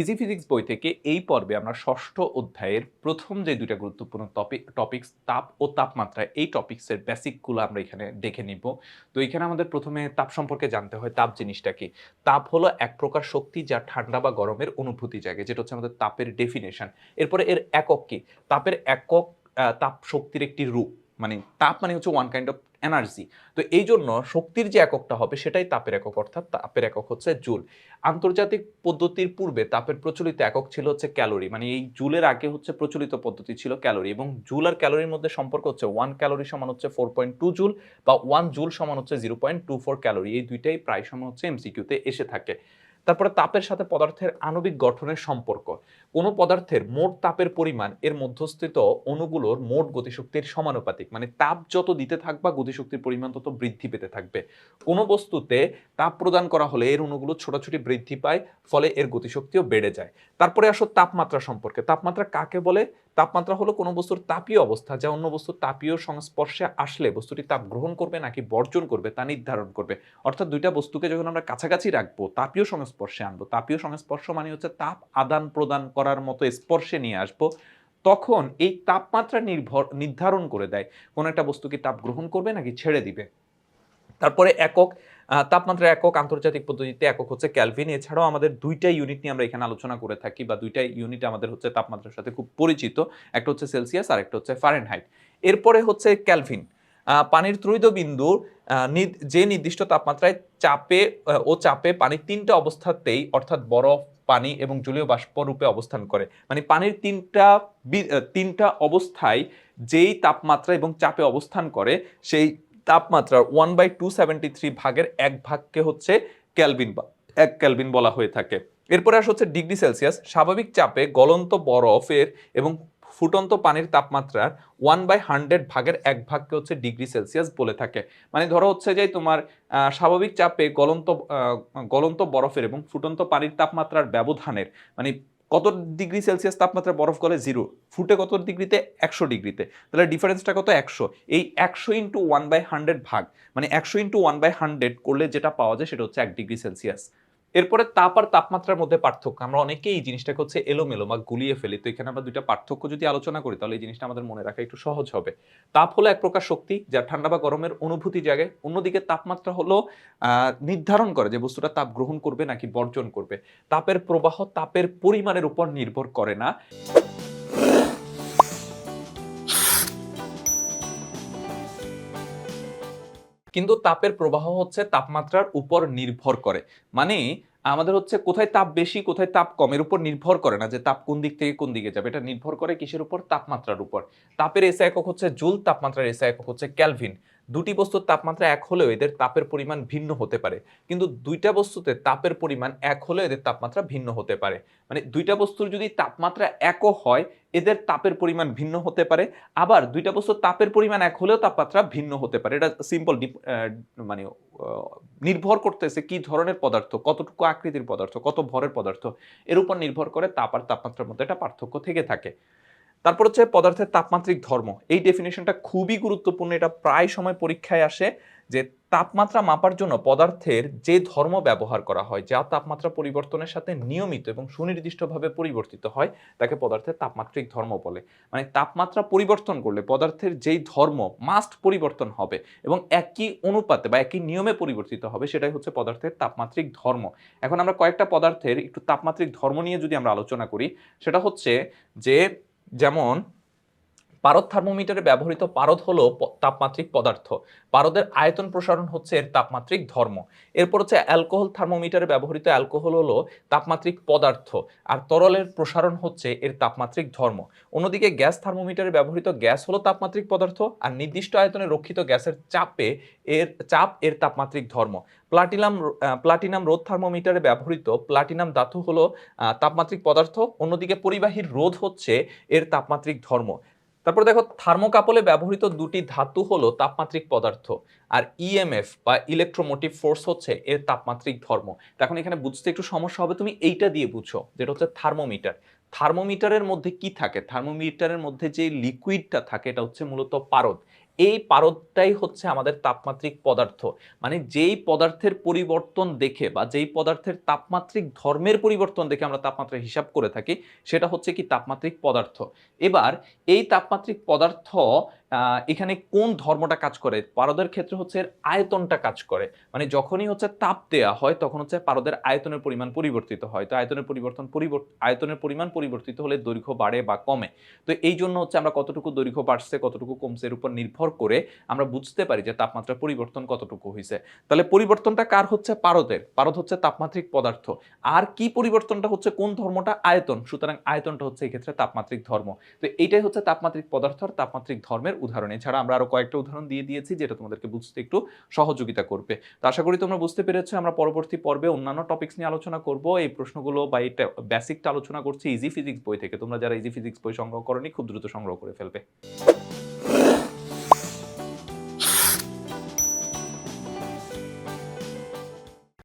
Easy physics বই থেকে এই পর্বে আমরা ষষ্ঠ অধ্যায়ের প্রথম যে দুইটা গুরুত্বপূর্ণ টপিক টপিক্স তাপ ও তাপমাত্রা, এই টপিক্সের বেসিকগুলো আমরা এখানে দেখে নিব। তো এখানে আমাদের প্রথমে তাপ সম্পর্কে জানতে হয়, তাপ জিনিসটা কি? তাপ হলো এক প্রকার শক্তি যা ঠান্ডা বা গরমের অনুভূতি জাগে, যেটা হচ্ছে আমাদের তাপের ডেফিনেশন এরপরে এর একক কি? তাপের একক তাপ শক্তির একটি রূপ। মানে তাপ মানে হচ্ছে ওয়ান কাইন্ড অফ এনার্জি তো এই জন্য শক্তির যে এককটা হবে সেটাই তাপের একক, অর্থাৎ তাপের একক হচ্ছে জুল। আন্তর্জাতিক পদ্ধতির পূর্বে তাপের প্রচলিত একক ছিল হচ্ছে ক্যালোরি। মানে এই জুলের আগে হচ্ছে প্রচলিত পদ্ধতি ছিল ক্যালোরি এবং জুল আর ক্যালোরির মধ্যে সম্পর্ক হচ্ছে ওয়ান ক্যালোরি সমান হচ্ছে ফোর পয়েন্ট টু জুল বা ওয়ান জুল সমান হচ্ছে zero point two four calorie এই দুইটাই প্রায় সময় হচ্ছে এমসিকিউতে এসে থাকে। তারপরে তাপের সাথে পদার্থের আণবিক গঠনের সম্পর্ক। কোনো পদার্থের মোট তাপের পরিমাণ এর মধ্যস্থিত অণুগুলোর মোট গতিশক্তির সমানুপাতিক। মানে তাপ যত দিতে থাকবা গতিশক্তির পরিমাণ তত বৃদ্ধি পেতে থাকবে। কোনো বস্তুতে তাপ প্রদান করা হলে এর অণুগুলো ছোটাছুটি বৃদ্ধি পায়, ফলে এর গতিশক্তিও বেড়ে যায়। তারপরে আসো তাপমাত্রা সম্পর্কে। তাপমাত্রা কাকে বলে? তাপমাত্রা হলো কোনো বস্তুর তাপীয় অবস্থা, যা অন্য বস্তুর তাপীয় সংস্পর্শে আসলে বস্তুটি তাপ গ্রহণ করবে নাকি বর্জন করবে তা নির্ধারণ করবে। অর্থাৎ দুইটা বস্তুকে যখন আমরা কাছাকাছি রাখব, তাপীয় সংস্পর্শে আনব, তাপীয় সংস্পর্শ মানে হচ্ছে তাপ আদান প্রদান করার মতো স্পর্শে নিয়ে আসব, তখন এই তাপমাত্রা নির্ভর, নির্ধারণ করে দেয়। কোনো একটা বস্তু কি তাপ গ্রহণ করবে নাকি ছেড়ে দিবে। তারপরে একক তাপমাত্রা একক আন্তর্জাতিক পদ্ধতিতে একক হচ্ছে ক্যালভিন। এছাড়াও আমাদের দুইটা ইউনিট নিয়ে আমরা এখানে আলোচনা করে থাকি বা দুইটা ইউনিট আমাদের হচ্ছে তাপমাত্রার সাথে খুব পরিচিত। একটা হচ্ছে সেলসিয়াস আর একটা হচ্ছে ফারেনহাইট এরপরে হচ্ছে ক্যালভিন। পানির ত্রৈধ বিন্দু আহ, নির- যে নির্দিষ্ট তাপমাত্রায় চাপে ও চাপে পানির তিনটা অবস্থাতেই অর্থাৎ বরফ পানি এবং জলীয় বাষ্প রূপে অবস্থান করে। মানে পানির তিনটা তিনটা অবস্থায় যেই তাপমাত্রা এবং চাপে অবস্থান করে সেই তাপমাত্রার one by two seventy three ভাগের এক ভাগকে হচ্ছে ক্যালভিন বা, এক ক্যালভিন বলা হয়ে থাকে। এরপরে আসে হচ্ছে ডিগ্রি সেলসিয়াস। স্বাভাবিক চাপে গলন্ত বরফের এবং ফুটন্ত পানির তাপমাত্রার ওয়ান বাই হান্ড্রেড ভাগের এক ভাগকে হচ্ছে ডিগ্রি সেলসিয়াস বলে থাকে। মানে ধরো হচ্ছে যে তোমার স্বাভাবিক চাপে গলন্ত গলন্ত বরফের এবং ফুটন্ত পানির তাপমাত্রার ব্যবধানের মানে কত ডিগ্রি সেলসিয়াস তাপমাত্রা বরফ গলে? জিরো ফুটে কত ডিগ্রিতে? একশো ডিগ্রিতে। তাহলে ডিফারেন্সটা কত? একশো। এই একশো ইন্টু ওয়ান বাই হান্ড্রেড ভাগ মানে একশো ইন্টু ওয়ান বাই হান্ড্রেড করলে যেটা পাওয়া যায় সেটা হচ্ছে এক ডিগ্রি সেলসিয়াস। এরপরে তাপ আর তাপমাত্রার মধ্যে পার্থক্য। আমরা অনেকেই এই জিনিসটাকে হচ্ছে এলোমেলো বা গুলিয়ে ফেলি। তো এখানে আমরা দুইটা পার্থক্য যদি আলোচনা করি, তাহলে এই জিনিসটা আমাদের মনে রাখা একটু সহজ হবে। তাপ হলো এক প্রকার শক্তি যা ঠান্ডা বা গরমের অনুভূতি জাগে। অন্যদিকে তাপমাত্রা হলো নির্ধারণ করে যে বস্তুটা তাপ গ্রহণ করবে নাকি বর্জন করবে। তাপের প্রবাহ তাপের পরিমাণের উপর নির্ভর করে না। কিন্তু তাপের প্রবাহ হচ্ছে তাপমাত্রার উপর নির্ভর করে। মানে আমাদের হচ্ছে কোথায় তাপ বেশি, কোথায় তাপ কমের উপর নির্ভর করে না যে তাপ কোন দিক থেকে কোন দিকে যাবে। এটা নির্ভর করে কিসের উপর? তাপমাত্রার উপর। তাপের এসে একক হচ্ছে জুল, তাপমাত্রার এসে একক হচ্ছে ক্যালভিন। দুটি বস্তুর তাপমাত্রা এক হলেও এদের তাপের পরিমাণ ভিন্ন হতে পারে। কিন্তু দুইটা বস্তুতে তাপের পরিমাণ এক হলেও এদের তাপমাত্রা ভিন্ন হতে পারে। মানে দুইটা বস্তুর যদি তাপমাত্রা একও হয়, এদের তাপের পরিমাণ ভিন্ন হতে পারে। আবার দুইটা বস্তুর তাপের পরিমাণ এক হলেও তাপমাত্রা ভিন্ন হতে পারে। এটা সিম্পল মানে নির্ভর করতেছে কি ধরনের পদার্থ, কতটুকু আকৃতির পদার্থ, কত ভরের পদার্থ। এর উপর নির্ভর করে তাপ আর তাপমাত্রার মধ্যে একটা পার্থক্য থেকে থাকে। তারপর হচ্ছে পদার্থের তাপমাত্রিক ধর্ম। এই ডেফিনেশনটা খুবই গুরুত্বপূর্ণ। এটা প্রায় সময় পরীক্ষায় আসে যে তাপমাত্রা মাপার জন্য পদার্থের যে ধর্ম ব্যবহার করা হয়, যা তাপমাত্রা পরিবর্তনের সাথে নিয়মিত এবং সুনির্দিষ্টভাবে পরিবর্তিত হয়, তাকে পদার্থের তাপমাত্রিক ধর্ম বলে। মানে তাপমাত্রা পরিবর্তন করলে পদার্থের যেই ধর্ম মাস্ট পরিবর্তন হবে এবং একই অনুপাতে বা একই নিয়মে পরিবর্তিত হবে, সেটাই হচ্ছে পদার্থের তাপমাত্রিক ধর্ম। এখন আমরা কয়েকটা পদার্থের একটু তাপমাত্রিক ধর্ম নিয়ে যদি আমরা আলোচনা করি, সেটা হচ্ছে যে যেমন পারদ থার্মোমিটারে ব্যবহৃত পারদ হলো তাপমাত্রিক পদার্থ। পারদের আয়তন প্রসারণ হচ্ছে এর তাপমাত্রিক ধর্ম। এরপর হচ্ছে অ্যালকোহল থার্মোমিটারে ব্যবহৃত অ্যালকোহল হলো তাপমাত্রিক পদার্থ, আর তরলের প্রসারণ হচ্ছে এর তাপমাত্রিক ধর্ম। অন্যদিকে গ্যাস থার্মোমিটারে ব্যবহৃত গ্যাস হলো তাপমাত্রিক পদার্থ, আর নির্দিষ্ট আয়তনে রক্ষিত গ্যাসের চাপে এর, চাপ এর তাপমাত্রিক ধর্ম। প্লাটিনাম প্লাটিনাম রোধ থার্মোমিটারে ব্যবহৃত প্লাটিনাম ধাতু হলো তাপমাত্রিক পদার্থ। অন্যদিকে পরিবাহীর রোধ হচ্ছে এর তাপমাত্রিক ধর্ম। তারপর দেখো, থার্মোকাপলে ব্যবহৃত দুটি ধাতু হলো তাপমাত্রিক পদার্থ আর ইএমএফ বা ইলেকট্রোমোটিভ ফোর্স হচ্ছে এর তাপমাত্রিক ধর্ম। এখন এখানে বুঝতে একটু সমস্যা হবে, তুমি এইটা দিয়ে বুঝো, যেটা হচ্ছে থার্মোমিটার। থার্মোমিটারের মধ্যে কি থাকে? থার্মোমিটারের মধ্যে যে লিকুইডটা থাকে, এটা হচ্ছে মূলত পারদ। এই পারদটাই হচ্ছে আমাদের তাপমাত্রিক পদার্থ। মানে যেই পদার্থের পরিবর্তন দেখে বা যেই পদার্থের তাপমাত্রিক ধর্মের পরিবর্তন দেখে আমরা তাপমাত্রা হিসাব করে থাকি, সেটা হচ্ছে কি তাপমাত্রিক পদার্থ। এবার এই তাপমাত্রিক পদার্থ এখানে কোন ধর্মটা কাজ করে? পারদের ক্ষেত্রে হচ্ছে এর আয়তনটা কাজ করে। মানে যখনই হচ্ছে তাপ দেয়া হয়, তখন হচ্ছে পারদের আয়তনের পরিমাণ পরিবর্তিত হয়। তো আয়তনের পরিবর্তন আয়তনের পরিমাণ পরিবর্তিত হলে দৈর্ঘ্য বাড়ে বা কমে। তো এই জন্য হচ্ছে আমরা কতটুকু দৈর্ঘ্য বাড়ছে, কতটুকু কমছে এর উপর নির্ভর করে আমরা বুঝতে পারি যে তাপমাত্রার পরিবর্তন কতটুকু হয়েছে তাহলে পরিবর্তনটা কার হচ্ছে? পারদের। পারদ হচ্ছে তাপমাত্রিক পদার্থ। আর কি পরিবর্তনটা হচ্ছে? কোন ধর্মটা? আয়তন। সুতরাং আয়তনটা হচ্ছে এই ক্ষেত্রে তাপমাত্রিক ধর্ম। তো এইটাই হচ্ছে তাপমাত্রিক পদার্থ আর তাপমাত্রিক ধর্মের উদাহরণ। এছাড়া আমরা আরও কয়েকটা উদাহরণ দিয়ে দিয়েছি যেটা তোমাদেরকে বুঝতে একটু সহযোগিতা করবে। তো আশা করি তোমরা বুঝতে পেরেছ, আমরা পরবর্তী পর্বে অন্যান্য টপিক্স নিয়ে আলোচনা করব। এই প্রশ্নগুলো বা এটা বেসিকটা আলোচনা করছি ইজি ফিজিক্স বই থেকে। তোমরা যারা ইজি ফিজিক্স বই সংগ্রহ করনি, খুব দ্রুত সংগ্রহ করে ফেলবে।